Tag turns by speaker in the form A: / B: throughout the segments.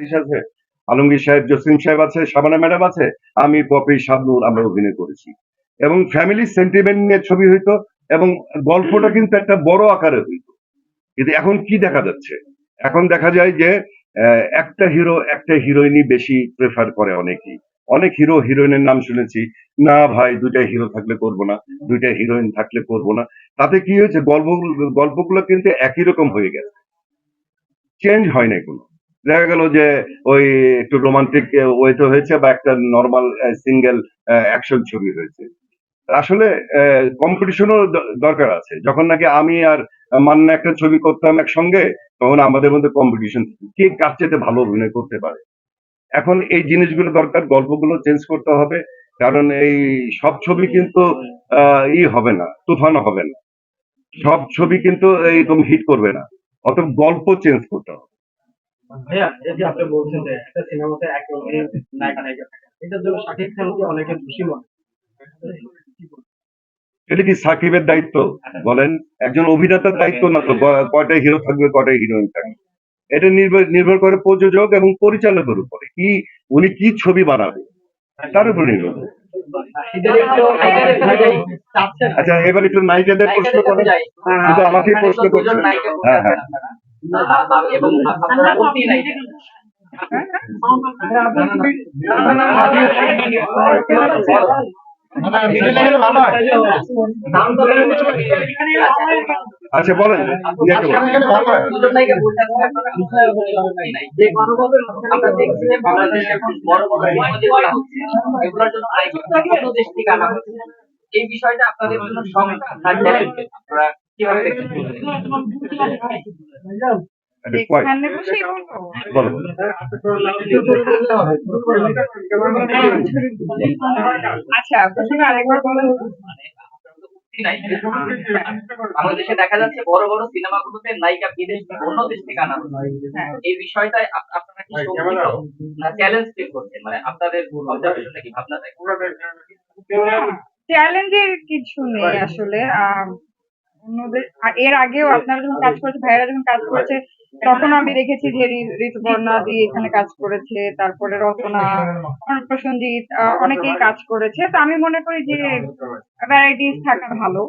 A: আরিশ আছে আলমগীর সাহেব, জসিম সাহেব আছে, শাবানা ম্যাডাম আছে, আমি পপি শাবনুর আমরা অভিনয় করেছি। এবং ফ্যামিলি সেন্টিমেন্ট নিয়ে ছবি হইতো এবং গল্পটা কিন্তু একটা বড় আকারে হইতো। কিন্তু এখন কি দেখা যাচ্ছে? এখন দেখা যায় যে একটা হিরো একটা হিরোইনই বেশি প্রেফার করে অনেকেই। অনেক হিরো হিরোইনের নাম শুনেছি, না ভাই, দুইটা হিরো থাকলে করব না, দুইটা হিরোইন থাকলে করব না। তাতে কি হয়েছে? গল্প, গল্পগুলো কিন্তু একই রকম হয়ে গেছে। চেঞ্জ হয় না কোনো। দেখা গেল যে ওই একটু রোমান্টিক ওয়েতে হয়েছে বা একটা নর্মাল সিঙ্গেল অ্যাকশন ছবি হয়েছে। আসলে কম্পিটিশনও দরকার আছে। যখন নাকি আমি আর মান্না একটা ছবি করতাম একসঙ্গে, তখন আমাদের মধ্যে কম্পিটিশন কে কার চেয়ে ভালো অভিনয় করতে পারে? এখন এই জিনিসগুলো দরকার, গল্পগুলো চেঞ্জ করতে হবে, কারণ এই সব ছবি কিন্তু ই হবে না, তুফান হবে না। সব ছবি কিন্তু এই এইরকম হিট করবে না। অত গল্প চেঞ্জ করতে হবে।
B: ভাইয়া এই যে আপনি বলছেন যে একটা সিনেমাতে একজন নায়িকা নায়িকা থাকে এটার জন্য শাকিব খানকে অনেকে দোষী মনে
A: এটা কি সাকিবের দায়িত্ব? বলেন একজন অভিনেতার দায়িত্ব না তো কয়টা হিরো থাকবে কয়টা হিরোইন থাকবে? এটা নির্ভর নির্ভর করে প্রযোজক এবং পরিচালকের উপরে কি উনি কি ছবি বানাবে তার উপর নির্ভর আচ্ছা এবার একটু নায়িকাদের প্রশ্ন করেন। শুধু আমাকেই প্রশ্ন করছেন। হ্যাঁ হ্যাঁ।
C: এবং
A: আচ্ছা বলেন।
C: এই বিষয়টা আপনাদের জন্য আপনারা কীভাবে দেখছেন
A: একটা point।
D: এখানে বসেই বলব
A: বলো।
D: আচ্ছা প্রথমে আরেকবার বলুন
C: বাংলাদেশে দেখা যাচ্ছে বড় বড় সিনেমাগুলোতে নায়িকা বিদেশ অন্য দেশ থেকে আনা
D: হ্যাঁ।
C: এই বিষয়টায় আপ- আপনারা কি না চ্যালেঞ্জ ফিল করছেন? মানে আপনাদের অবজারভেশনটা কি ভাবনা
D: চ্যালেঞ্জের কিছু নেই আসলে। অন্যদের এর আগেও আপনারা যখন কাজ করেছে ভাইয়েরা যখন কাজ করেছে তখন আমি দেখেছি যে ঋতুপর্ণা দি এখানে কাজ করেছে তারপরে রচনা প্রসঞ্জিৎ অনেকেই কাজ করেছে। তো আমি মনে করি যে ভ্যারাইটিস থাকা ভালো।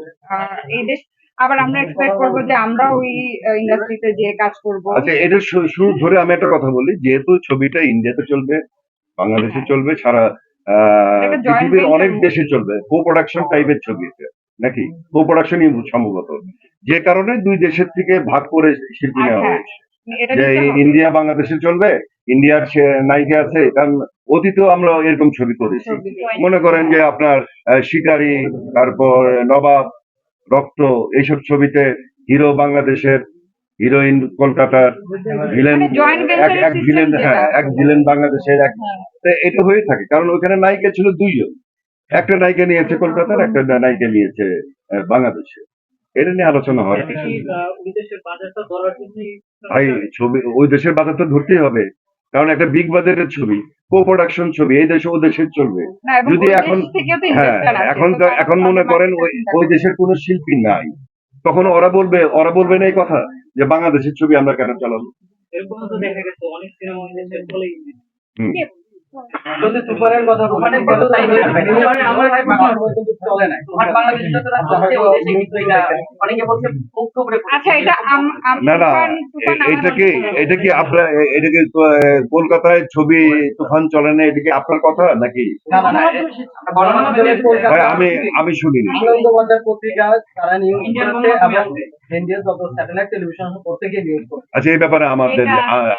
D: এই দেশ আবার আমরা এক্সপেক্ট করব যে আমরা ওই ইন্ডাস্ট্রিতে যে কাজ করব।
A: আচ্ছা এটা শুরু ধরে আমি একটা কথা বলি যেহেতু ছবিটা ইন্ডিয়াতে চলবে বাংলাদেশে চলবে সারা পৃথিবীর অনেক দেশে চলবে কো প্রোডাকশন টাইপের ছবি এটা। নাকি? কো প্রোডাকশনই সম্ভবত। যে কারণে দুই দেশের থেকে ভাগ করে শিল্পী নেওয়া
D: হ্যাঁ,
A: হয়েছে যে ইন্ডিয়া বাংলাদেশে চলবে ইন্ডিয়ার নায়িকা আছে কারণ অতীতেও আমরা এরকম ছবি করেছি। মনে করেন যে আপনার শিকারী তারপর নবাব রক্ত এইসব ছবিতে হিরো বাংলাদেশের হিরোইন কলকাতার ভিলেন
D: মানে
A: এক ভিলেন হ্যাঁ এক ভিলেন বাংলাদেশের এক
D: হ্যাঁ।
A: এটা হয়ে থাকে। কারণ ওখানে নায়িকা ছিল দুইজন। একটা নায়িকা নিয়েছে কলকাতার একটা নায়িকা নিয়েছে বাংলাদেশে। এটা নিয়ে আলোচনা হয়।
B: কি, আহ, বিদেশের বাজারটা ধরার জন্য
A: ভাই ছবি ওই দেশের বাজার তো ধরতেই হবে। কারণ একটা বিগ বাজারের ছবি কো প্রোডাকশন ছবি এই দেশে ও দেশের চলবে। যদি এখন হ্যাঁ এখন এখন মনে করেন ওই ওই দেশের কোনো শিল্পী নাই। তখন ওরা বলবে ওরা বলবে না এই কথা যে বাংলাদেশের ছবি আমরা কেন চালাবো?
B: এরকম তো দেখা গেছে অনেক সিনেমা যদি কথা
C: মানে আমার
B: চলে।
C: বাংলাদেশে কিন্তু এটা অনেকে বলছে
D: আচ্ছা এটা আম- আম-
A: না না
D: তুফান- তুফান
A: এ- এটা কি এটা কি আপনার এটা কি কলকাতায় ছবি তুফান চলে না? এটা কি আপনার কথা নাকি? আমি আমি শুনিনি।
B: আনন্দবাজার পত্রিকা তারা নিউজ
C: ইন্ডিয়ান
B: করছে ইন্ডিয়ার যত স্যাটেলাইট টেলিভিশন প্রত্যেকে নিউজ করছে।
A: আচ্ছা এই ব্যাপারে আমাদের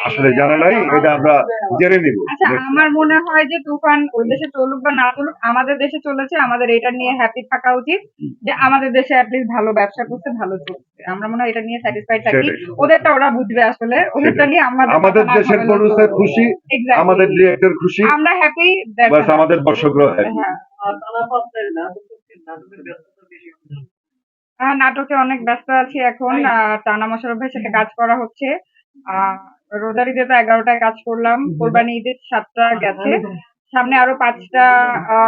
A: আসলে জানা নাই এটা আমরা জেনে নিব।
D: আচ্ছা আমার মনে হয় যে তুফান ওই দেশে চলুক বা না চলুক আমাদের দেশে চলেছে আমাদের এটা নিয়ে হ্যাপি থাকা উচিত যে আমাদের দেশে অ্যাটলিস্ট ভালো ব্যবসা করতে ভালো চলছে। আমরা মনে হয় এটা নিয়ে স্যাটিসফাইড থাকি। ওদেরটা ওরা বুঝবে আসলে ওদেরটা নিয়ে আমাদের
A: আমাদের দেশের প্রডিউসার খুশি আমাদের ডিরেক্টর খুশি
D: আমরা হ্যাপি
A: বাস আমাদের দর্শকরাও হ্যাপি
D: হ্যাঁ। নাটকে অনেক ব্যস্ত আছি এখন। টানা মশারফ ভাইয়ের সাথে কাজ করা হচ্ছে। আহ, রোজার ঈদে তো এগারোটায় কাজ করলাম। কোরবানি ঈদের সাতটা গেছে। সামনে আরও পাঁচটা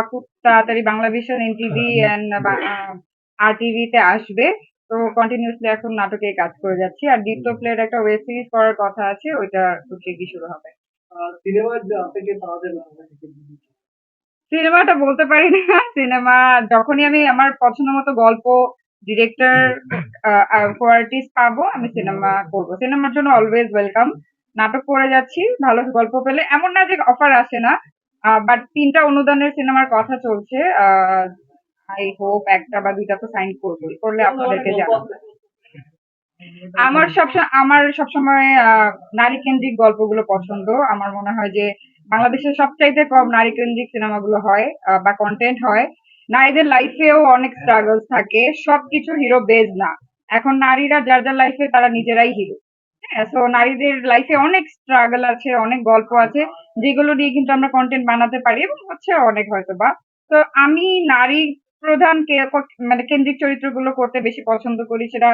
D: খুব তাড়াতাড়ি বাংলা ভিশন এনটিভি অ্যান্ড আর টিভিতে আসবে। তো কন্টিনিউসলি এখন নাটকে কাজ করে যাচ্ছি। আর দ্বিতীয় প্লের একটা ওয়েব সিরিজ করার কথা আছে ওইটা খুব শীঘ্রই শুরু হবে। সিনেমাটা বলতে পারি না। সিনেমা যখনই আমি আমার পছন্দ মতো গল্প ডিরেক্টর কোয়ালিটিস পাবো আমি সিনেমা করব। সিনেমার জন্য অলওয়েজ ওয়েলকাম নাটক করে যাচ্ছি ভালো গল্প পেলে। এমন না যে অফার আসে না বাট তিনটা অনুদানের সিনেমার কথা চলছে আই হোপ একটা বা দুইটা তো সাইন করব করলে আপনাদেরকে জানাব। আমার সবসময় আমার সবসময় নারী কেন্দ্রিক গল্পগুলো পছন্দ। আমার মনে হয় যে বাংলাদেশের সবচাইতে কম নারী কেন্দ্রিক সিনেমাগুলো হয় বা কন্টেন্ট হয়। নারীদের লাইফেও অনেক স্ট্রাগলস থাকে। সবকিছু হিরো বেজ না। এখন নারীরা যার যার লাইফে তারা নিজেরাই হিরো হ্যাঁ সো নারীদের লাইফে অনেক স্ট্রাগল আছে, অনেক গল্প আছে, যেগুলো নিয়ে কিন্তু আমরা কন্টেন্ট বানাতে পারি এবং হচ্ছে অনেক হয়তো বা। তো আমি নারী প্রধান মানে কেন্দ্রিক চরিত্রগুলো করতে বেশি পছন্দ করি, সেটা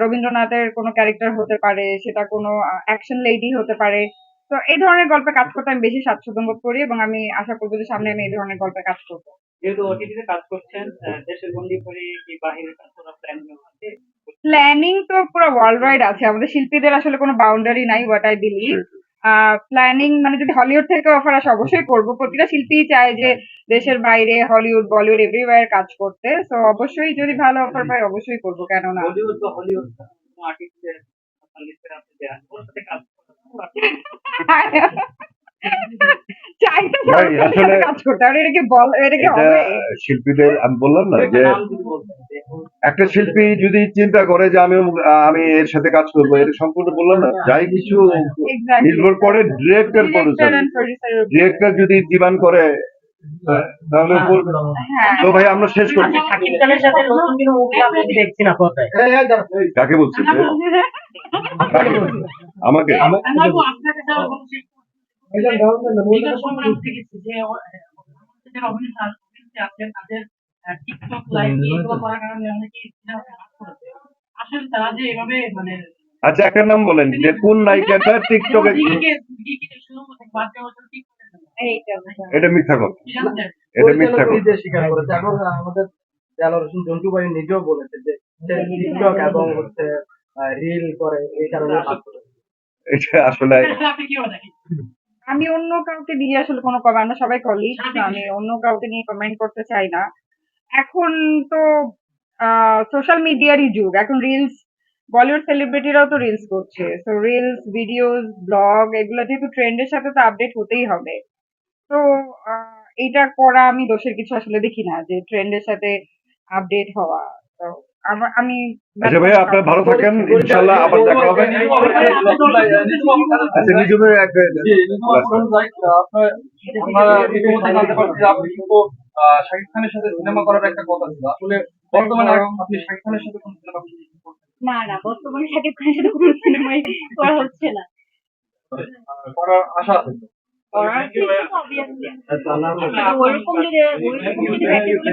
D: রবীন্দ্রনাথের কোনো ক্যারেক্টার হতে পারে, সেটা কোনো অ্যাকশন লেডি হতে পারে। তো এই ধরনের গল্পে কাজ করতে আমি বেশি স্বাচ্ছন্দ্য বোধ করি এবং আমি আশা করব যে সামনে আমি এই ধরনের গল্পে কাজ করব।
B: যেহেতু ওটিটিতে কাজ করছেন দেশের বন্দি করে কি বাহিরে কাজ করার প্ল্যান আছে?
D: প্ল্যানিং তো পুরো ওয়ার্ল্ড ওয়াইড আছে। আমাদের শিল্পীদের আসলে কোনো বাউন্ডারি নাই হোয়াট আই বিলিভ প্ল্যানিং মানে যদি হলিউড থেকে অফার আসে অবশ্যই করব। প্রতিটা শিল্পী চায় যে দেশের বাইরে হলিউড বলিউড এভরিওয়ার কাজ করতে। তো অবশ্যই যদি ভালো অফার পাই অবশ্যই করব কেন না
B: হলিউড আর্টিস্টদের ওর সাথে কাজ
A: শিল্পীদের আমি বললাম না যে একটা শিল্পী যদি চিন্তা করে যে আমি আমি এর সাথে কাজ করব এটা সম্পূর্ণ বললাম না যাই কিছু নির্ভর করে ডিরেক্টর প্রডিউসার ডিরেক্টর যদি ডিমান্ড করে তাহলে
D: হ্যাঁ
A: তো ভাই আমরা শেষ করছি কাকে বলছি? আমাকে আচ্ছা একটা নাম বলেন যে কোন নায়িকাটা টিকটকে এটা মিথ্যা কথা। এটা মিথ্যা কথা।
B: নিজে স্বীকার করেছে। আমাদের জালাল জন্টু ভাই নিজেও বলেছে যে টিকটক এবং হচ্ছে রিল করে এই কারণে।
A: এটা আসলে
E: এটা আপনি কীভাবে দেখেন
D: আমি অন্য কাউকে নিয়ে আসলে কোনো কমেন্ট আমরা সবাই কলিগ আমি অন্য কাউকে নিয়ে কমেন্ট করতে চাই না। এখন তো সোশ্যাল মিডিয়ারই যুগ। এখন রিলস বলিউড সেলিব্রিটিরাও তো রিলস করছে। তো রিলস ভিডিওস ব্লগ এগুলো যেহেতু ট্রেন্ডের সাথে তো আপডেট হতেই হবে। তো এইটা করা আমি দোষের কিছু আসলে দেখি না যে ট্রেন্ডের সাথে আপডেট হওয়া। আমি
A: আচ্ছা ভাইয়া আপনারা ভালো থাকেন ইনশাল্লাহ আবার দেখা হবে। আচ্ছা
F: আহ, শাকিব খানের সাথে সিনেমা করার একটা কথা ছিল। আসলে বর্তমানে আপনি শাকিব খানের সাথে কোন সিনেমা
G: না না বর্তমানে শাকিব খানের সাথে কোনো সিনেমাই করা হচ্ছে না।
F: করার আশা আছে তো?
G: করার চেষ্টা তো obviously আছে। ওরকম যদি ওরকম যদি vacancy